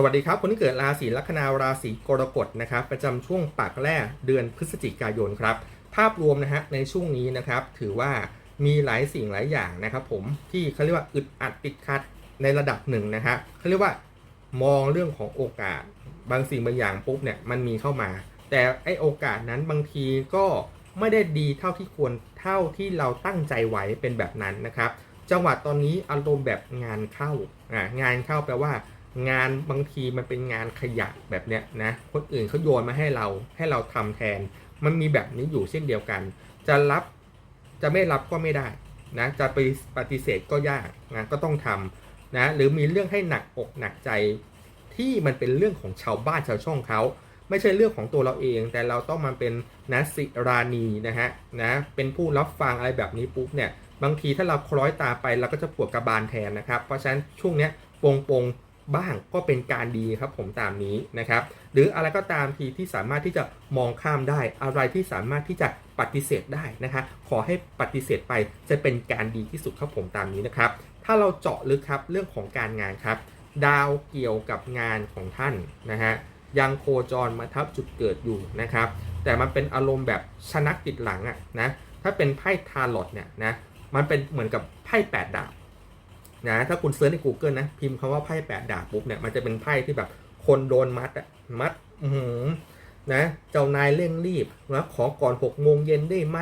สวัสดีครับ คนที่เกิดราศีลัคนาราศีกรกฎนะครับ ประจำช่วงปากแรกเดือนพฤศจิกายนครับ ภาพรวมนะฮะในช่วงนี้นะครับ ถือว่ามีหลายสิ่งหลายอย่างนะครับ ผมที่เขาเรียกว่าอึดอัดติดขัดในระดับหนึ่งนะฮะเขาเรียกว่ามองเรื่องของโอกาส บางสิ่งบางอย่างปุ๊บเนี่ยมันมีเข้ามา แต่ไอโอกาสนั้นบางทีก็ไม่ได้ดีเท่าที่ควรเท่าที่เราตั้งใจไว้เป็นแบบนั้นนะครับ จังหวะตอนนี้อารมณ์แบบงานเข้าอ่างานเข้าแปลว่า งานบางทีมันเป็นงานขยะแบบเนี้ยนะคนอื่นเขาโยนมาให้เราให้เราทำแทน มันมีแบบนี้อยู่เช่นเดียวกัน จะรับจะไม่รับก็ไม่ได้นะจะไปปฏิเสธก็ยากนะก็ต้องทำนะหรือมีเรื่องให้หนักอกหนักใจที่มันเป็นเรื่องของชาวบ้านชาวช่องเขาไม่ใช่เรื่องของตัวเราเอง แต่เราต้องมาเป็นนะสิรานีนะฮะนะเป็นผู้รับฟังอะไรแบบนี้ปุ๊บเนี่ยบางทีถ้าเราคล้อยตามไปเราก็จะปวดกระบาลแทนนะครับ เพราะฉะนั้นช่วงเนี้ยปงปง บ้างก็เป็นการดีครับผมตามนี้นะครับ หรืออะไรก็ตามทีที่สามารถที่จะมองข้ามได้ อะไรที่สามารถที่จะปฏิเสธได้นะคะ ขอให้ปฏิเสธไปจะเป็นการดีที่สุดครับผมตามนี้นะครับ ถ้าเราเจาะลึกครับเรื่องของการงานครับ ดาวเกี่ยวกับงานของท่านนะฮะยังโคจรมาทับจุดเกิดอยู่นะครับ แต่มันเป็นอารมณ์แบบชนักติดหลังอะนะถ้าเป็นไพ่ทาร์ลอตเนี่ยนะมันเป็นเหมือนกับไพ่แปดดาบ นะถ้าคุณเซิร์ชใน Google นะ พิมพ์คำว่าไพ่แปดดาบปุ๊บเนี่ยมันจะเป็นไพ่ที่แบบคนโดนมัดอะมัดอื้อหือนะเจ้านายเร่งรีบนะขอก่อน6โมงเย็นได้ไหม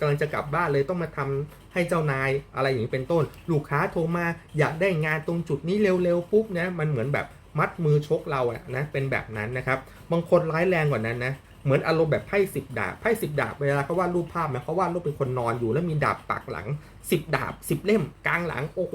กำลังจะกลับบ้านเลยต้องมาทำให้เจ้านายอะไรอย่างนี้เป็นต้น ลูกค้าโทรมาอยากได้งานตรงจุดนี้เร็วๆปุ๊บนะมันเหมือนแบบมัดมือชกเราอะนะเป็นแบบนั้นนะครับบางคนร้ายแรงกว่านั้นนะ เหมือนอารมณ์แบบไพ่สิบดาบไพ่สิบดาบเวลาเขาวาดรูปภาพนะเขาวาดรูปเป็นคนนอนอยู่แล้วมีดาบปักหลังสิบดาบสิบเล่มกลางหลังโอ้โห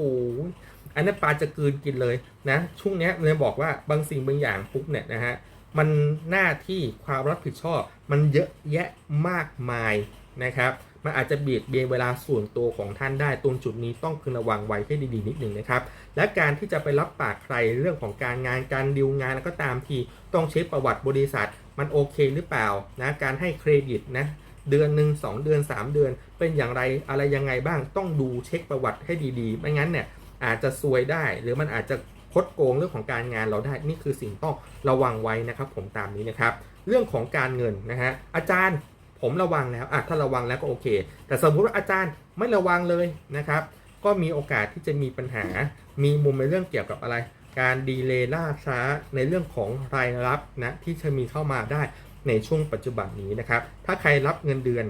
อันนั้นปลาจะกืนกินเลยนะช่วงนี้เลยบอกว่าบางสิ่งบางอย่างปุ๊บเนี่ยนะฮะมันหน้าที่ความรับผิดชอบ มันเยอะแยะมากมายนะครับมันอาจจะเบียดเบียนเวลาส่วนตัวของท่านได้ ตรงจุดนี้ต้องพึงระวังไว้ให้ดีๆนิดหนึ่งนะครับ และการที่จะไปรับปากใครเรื่องของการงานการดิวงานแล้วก็ตามทีต้องเช็คประวัติบริษัท มันโอเคหรือเปล่านะการให้เครดิตนะเดือนหนึ่งสองเดือน 3 เดือน เป็นอย่างไรอะไรยังไงบ้างต้องดูเช็คประวัติให้ดีๆ ไม่งั้นเนี่ยอาจจะซวยได้ หรือมันอาจจะคดโกงเรื่องของการงานเราได้นี่คือสิ่งต้องระวังไว้นะครับ ผมตามนี้นะครับ เรื่องของการเงินนะฮะอาจารย์ผมระวังแล้วอะถ้าระวังแล้วก็โอเค แต่สมมุติว่าอาจารย์ไม่ระวังเลยนะครับ ก็มีโอกาสที่จะมีปัญหามีมุมในเรื่องเกี่ยวกับอะไร การดีเลย์ล่าช้าในเรื่องของรายรับนะที่จะมีเข้ามาได้ในช่วงปัจจุบันนี้นะครับ ถ้าใครรับเงินเดือน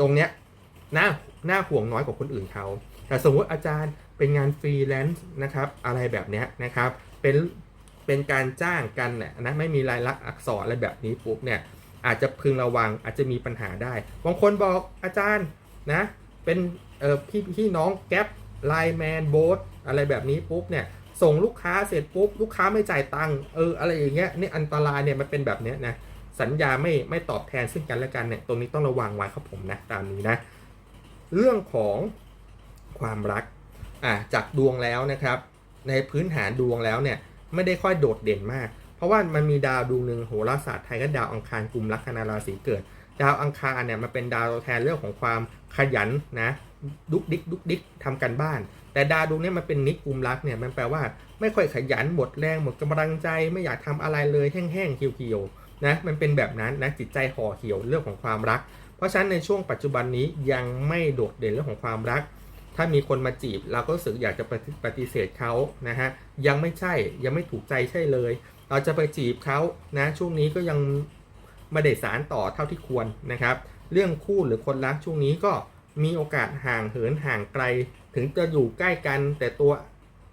ตรงเนี้ยหน่าหน่าห่วงน้อยกว่าคนอื่นเขา แต่สมมติอาจารย์เป็นงานฟรีแลนซ์นะครับอะไรแบบเนี้ยนะครับเป็นเป็นการจ้างกันเนี่ยนะไม่มีรายลักษณ์อักษรอะไรแบบนี้ปุ๊บเนี่ยอาจจะพึงระวังอาจจะมีปัญหาได้บางคนบอกอาจารย์นะเป็นเออพี่พี่น้องแก๊ปไลแมนโบสอะไรแบบนี้ปุ๊บเนี่ย ส่งลูกค้าเสร็จปุ๊บลูกค้าไม่จ่ายตังค์เอออะไรอย่างเงี้ยนี่อันตรายเนี่ยมันเป็นแบบเนี้ยนะสัญญาไม่ไม่ตอบแทนซึ่งกันและกันเนี่ยตรงนี้ต้องระวังไว้ครับผมนะตามนี้นะ เรื่องของความรักอะจากดวงแล้วนะครับ ในพื้นฐานดวงแล้วเนี่ยไม่ได้ค่อยโดดเด่นมาก เพราะว่ามันมีดาวดวงหนึ่งโหราศาสตร์ไทยก็ดาวอังคารกลุ่มลัคนาราศีเกิด ดาวอังคารเนี่ยมันเป็นดาวแทนเรื่องของความขยันนะดุกดิกดุกดิกทำกันบ้าน แต่ดาวดวงนี้มันเป็นนิกกลุ่มรักเนี่ยมันแปลว่าไม่ค่อยขยันหมดแรงหมดกำลังใจไม่อยากทำอะไรเลยแห้งๆเหี่ยวๆนะมันเป็นแบบนั้นนะจิตใจห่อเหี่ยวเรื่องของความรัก เพราะฉะนั้นในช่วงปัจจุบันนี้ยังไม่โดดเด่นเรื่องของความรัก ถ้ามีคนมาจีบเราก็รู้สึกอยากจะปฏิปฏิเสธเขานะฮะยังไม่ใช่ยังไม่ถูกใจใช่เลย เราจะไปจีบเขานะช่วงนี้ก็ยังไม่ได้สารต่อเท่าที่ควรนะครับ เรื่องคู่หรือคนรักช่วงนี้ก็ มีโอกาสห่างเหินห่างไกล ถึงจะอยู่ใกล้กัน แต่ตัว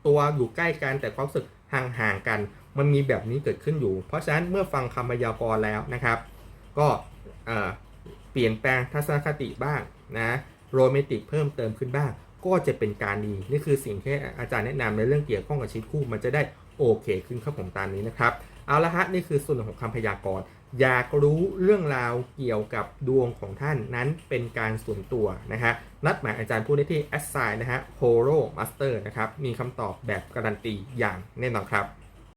ตัวอยู่ใกล้กันแต่ความรู้สึกห่างห่างกัน มันมีแบบนี้เกิดขึ้นอยู่ เพราะฉะนั้นเมื่อฟังคำพยากรณ์แล้วนะครับ ก็เปลี่ยนแปลงทัศนคติบ้างนะโรแมนติกเพิ่มเติมขึ้นบ้าง ก็จะเป็นการดีนี่คือสิ่งที่อาจารย์แนะนำในเรื่องเกี่ยวข้องกับชีวิตคู่มันจะได้โอเคขึ้นครับผมตามนี้นะครับ เอาละฮะนี่คือส่วนของคำพยากรณ์ อยากรู้เรื่องราวเกี่ยวกับดวงของท่านนั้นเป็นการส่วนตัวนะฮะนัดหมายอาจารย์ผู้ได้ที่ a s s i g n นะฮะ Horo Master นะครับ มีคำตอบแบบการันตีอย่างแน่นอนครับ